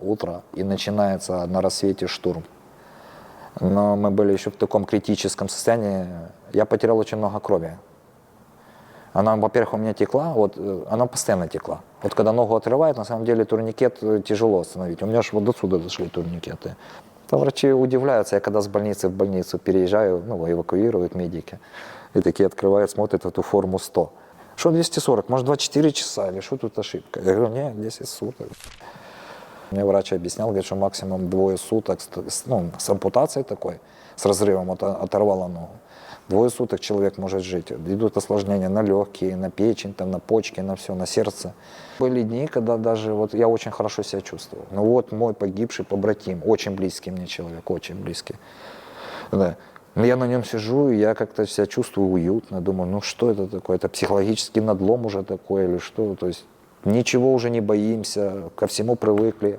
утро, и начинается на рассвете штурм. Но мы были еще в таком критическом состоянии. Я потерял очень много крови. Она, во-первых, у меня текла, вот э, она постоянно текла. Вот когда ногу отрывает, на самом деле турникет э, тяжело остановить. У меня же вот до сюда дошли турникеты. Там врачи удивляются, я когда с больницы в больницу переезжаю, ну, эвакуируют медики, и такие открывают, смотрят эту форму 100. Что 240, может 24 часа, или что тут ошибка? Я говорю, нет, 10 суток. Мне врач объяснял, говорит, что максимум двое суток, с- ну, с ампутацией такой, с разрывом вот, оторвало ногу. Двое суток человек может жить. Идут осложнения на легкие, на печень, там, на почки, на все, на сердце. Были дни, когда даже вот я очень хорошо себя чувствовал. Ну вот мой погибший побратим, очень близкий мне человек, очень близкий. Да. Но Я на нем сижу, и я как-то себя чувствую уютно. Думаю, ну что это такое? Это психологический надлом уже такой или что? То есть ничего уже не боимся, ко всему привыкли.